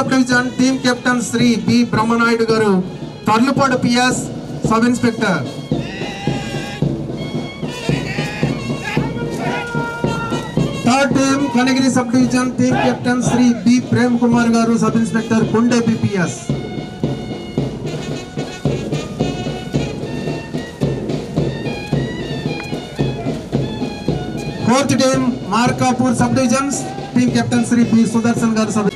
Sub division team captain Shri B Brahmanaidu గారు Tarlupadu P S sub inspector third team Kanagiri sub division team captain Shri B Prem Kumar గారు sub inspector కొండే BPS fourth team Markapur sub divisions team captain Shri B Sudarshan గారు sub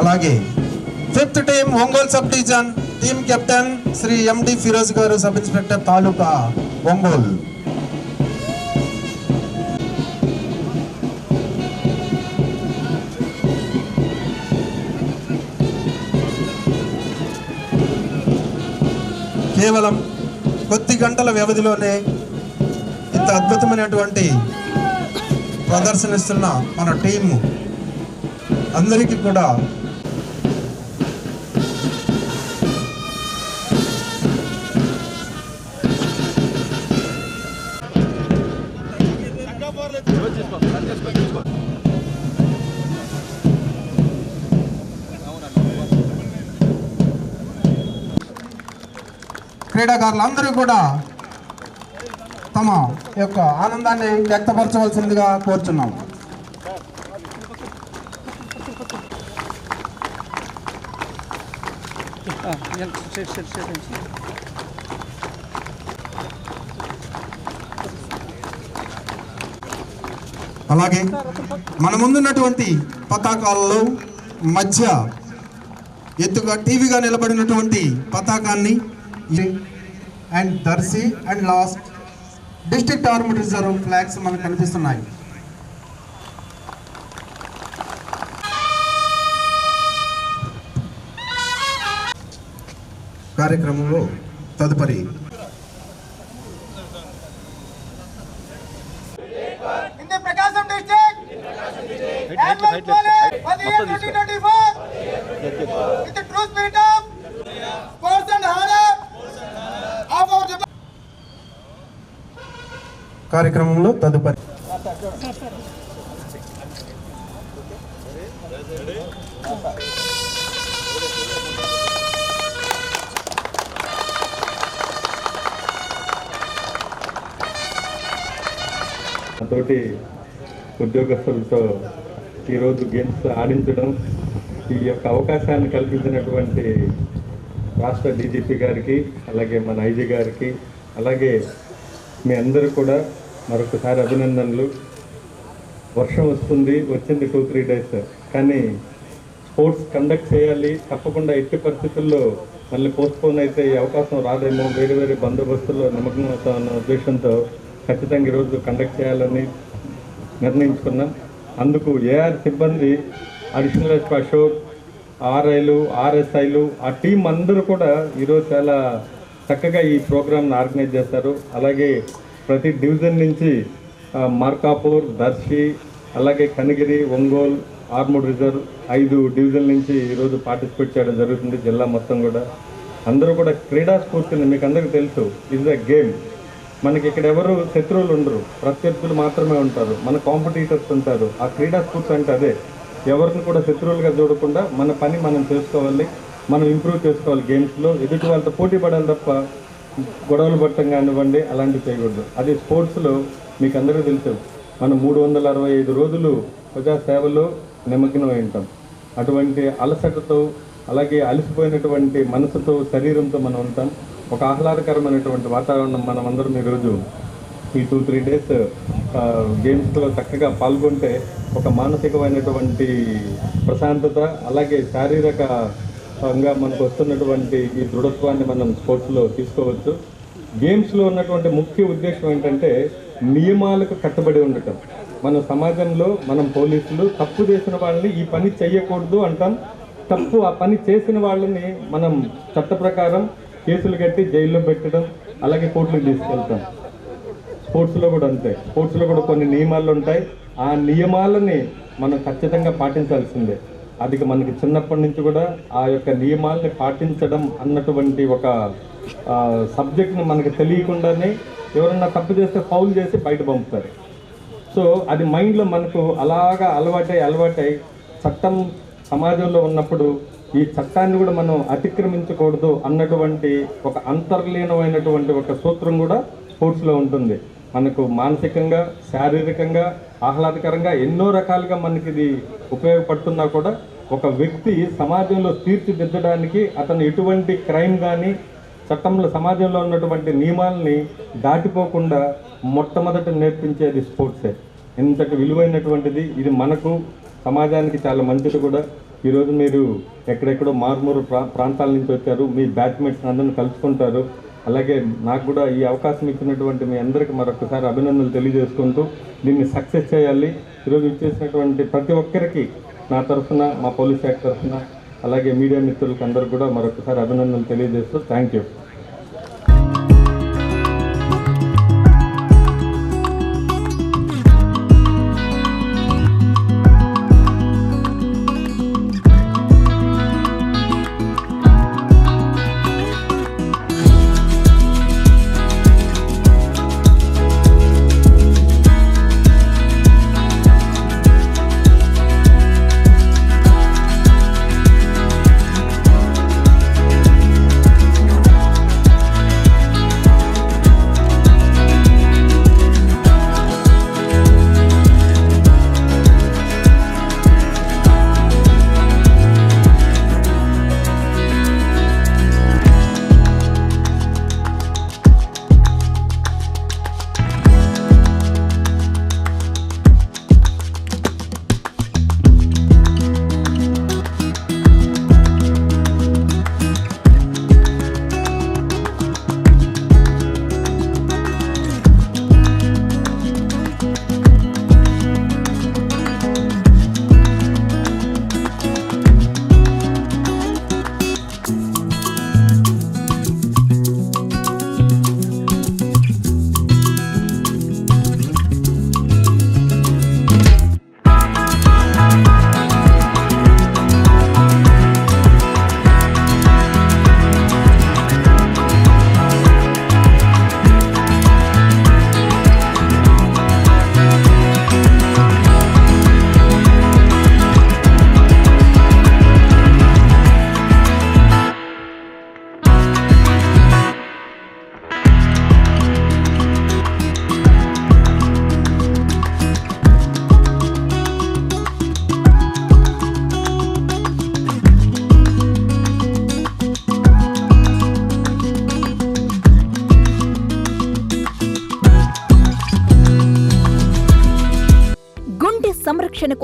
అలాగే fifth team Ongole sub division team captain Shri M D Firoz గారు sub inspector తాలూకా ఒంగోలు. కేవలం కొద్ది గంటల వ్యవధిలోనే ఇంత అద్భుతమైనటువంటి ప్రదర్శనిస్తున్న మన టీము అందరికీ కూడా క్రీడాకారులందరూ కూడా తమ యొక్క ఆనందాన్ని వ్యక్తపరచవలసిందిగా కోరుచున్నాం. అలాగే మన ముందున్నటువంటి పతాకాలలో మధ్య ఎత్తుగా టీవీగా నిలబడినటువంటి పతాకాన్ని and Darsi and last district armed reserve flags మనకు కనిపిస్తున్నాయి. కార్యక్రమంలో తదుపరి in the కార్యక్రమంలో తదుపరి తోటి ఉద్యోగస్తులతో ఈరోజు గేమ్స్ ఆడించడం ఈ యొక్క అవకాశాన్ని కల్పించినటువంటి రాష్ట్ర డీజీపీ గారికి అలాగే మన ఐజీ గారికి అలాగే మీ అందరూ కూడా మరొకసారి అభినందనలు. వర్షం వస్తుంది వచ్చింది టూ త్రీ డేస్ కానీ స్పోర్ట్స్ కండక్ట్ చేయాలి. తప్పకుండా ఎట్టి పరిస్థితుల్లో మళ్ళీ పోస్ట్పోన్ అయితే ఈ అవకాశం రాదేమో. వేరే వేరే బందోబస్తుల్లో నిమగ్నం అవుతామన్న ఉద్దేశంతో ఖచ్చితంగా ఈరోజు కండక్ట్ చేయాలని నిర్ణయించుకున్నాం. అందుకు ఏఆర్ సిబ్బంది అడిషనల్ ఎస్పీ అశోక్ ఆర్ఐలు ఆర్ఎస్ఐలు ఆ టీం అందరూ కూడా ఈరోజు చాలా చక్కగా ఈ ప్రోగ్రామ్ను ఆర్గనైజ్ చేస్తారు. అలాగే ప్రతి డివిజన్ నుంచి మార్కాపూర్ దర్శి అలాగే కనిగిరి ఒంగోలు ఆర్మూడ్ రిజర్వ్ ఐదు డివిజన్ నుంచి ఈరోజు పార్టిసిపేట్ చేయడం జరుగుతుంది జిల్లా మొత్తం కూడా. అందరూ కూడా క్రీడా స్ఫూర్తిని మీకు అందరికీ తెలుసు. ఇస్ అ గేమ్ మనకి ఇక్కడ ఎవరు శత్రువులు ఉండరు. ప్రత్యర్థులు మాత్రమే ఉంటారు. మన కాంపిటీటర్స్ ఉంటారు. ఆ క్రీడా స్ఫూర్తి అంటే అదే. ఎవరిని కూడా శత్రువులుగా చూడకుండా మన పని మనం చేసుకోవాలి. మనం ఇంప్రూవ్ చేసుకోవాలి గేమ్స్లో ఎదుటి వాళ్ళతో పోటీ పడాలి తప్ప గొడవలు పట్టం కానివ్వండి అలాంటివి చేయకూడదు. అది స్పోర్ట్స్లో మీకు అందరికీ తెలుసు. మనం మూడు వందల అరవై ఐదు రోజులు ప్రజా సేవలో నిమగ్నమై ఉంటాం. అటువంటి అలసటతో అలాగే అలసిపోయినటువంటి మనసుతో శరీరంతో మనం ఉంటాం. ఒక ఆహ్లాదకరమైనటువంటి వాతావరణం మనం అందరం ఈరోజు ఈ టూ త్రీ డేస్ గేమ్స్లో చక్కగా పాల్గొంటే ఒక మానసికమైనటువంటి ప్రశాంతత అలాగే శారీరక శారీరకంగా మనకు వస్తున్నటువంటి ఈ దృఢత్వాన్ని మనం స్పోర్ట్స్లో తీసుకోవచ్చు. గేమ్స్లో ఉన్నటువంటి ముఖ్య ఉద్దేశం ఏంటంటే నియమాలకు కట్టుబడి ఉండటం. మన సమాజంలో మనం పోలీసులు తప్పు చేసిన వాళ్ళని ఈ పని చెయ్యకూడదు అంటాం. తప్పు ఆ పని చేసిన వాళ్ళని మనం చట్ట ప్రకారం కేసులు కట్టి జైల్లో పెట్టడం అలాగే కోర్టులకు తీసుకెళ్తాం. స్పోర్ట్స్లో కూడా అంతే. స్పోర్ట్స్లో కూడా కొన్ని నియమాలు ఉంటాయి. ఆ నియమాలని మనం ఖచ్చితంగా పాటించాల్సిందే. అది మనకి చిన్నప్పటి నుంచి కూడా ఆ యొక్క నియమాల్ని పాటించడం అన్నటువంటి ఒక సబ్జెక్ట్ని మనకి తెలియకుండానే ఎవరన్నా తప్పు చేస్తే ఫౌల్ చేసి బయట పంపుతారు. సో అది మైండ్లో మనకు అలాగా అలవాటై అలవాటై చట్టం సమాజంలో ఉన్నప్పుడు ఈ చట్టాన్ని కూడా మనం అతిక్రమించకూడదు అన్నటువంటి ఒక అంతర్లీనమైనటువంటి ఒక సూత్రం కూడా స్పోర్ట్స్లో ఉంటుంది. మనకు మానసికంగా శారీరకంగా ఆహ్లాదకరంగా ఎన్నో రకాలుగా మనకి ఇది ఉపయోగపడుతున్నా కూడా ఒక వ్యక్తి సమాజంలో తీర్చిదిద్దడానికి అతను ఎటువంటి క్రైమ్ కానీ చట్టంలో సమాజంలో ఉన్నటువంటి నియమాలని దాటిపోకుండా మొట్టమొదట నేర్పించేది స్పోర్ట్సే. ఇంతటి విలువైనటువంటిది ఇది మనకు సమాజానికి చాలా మంచిది కూడా. ఈరోజు మీరు ఎక్కడెక్కడో మారుమూరు ప్రా ప్రాంతాల నుంచి వచ్చారు మీ బ్యాట్మెంట్స్ అందరిని కలుసుకుంటారు. అలాగే నాకు కూడా ఈ అవకాశం ఇచ్చినటువంటి మీ అందరికీ మరొకసారి అభినందనలు తెలియజేసుకుంటూ దీన్ని సక్సెస్ చేయాలి. ఈరోజు ఇచ్చేసినటువంటి ప్రతి ఒక్కరికి నా తరఫున మా పోలీస్ శాఖ తరఫున అలాగే మీడియా మిత్రులకు అందరికీ కూడా మరొకసారి అభినందనలు తెలియజేస్తూ థ్యాంక్ యూ.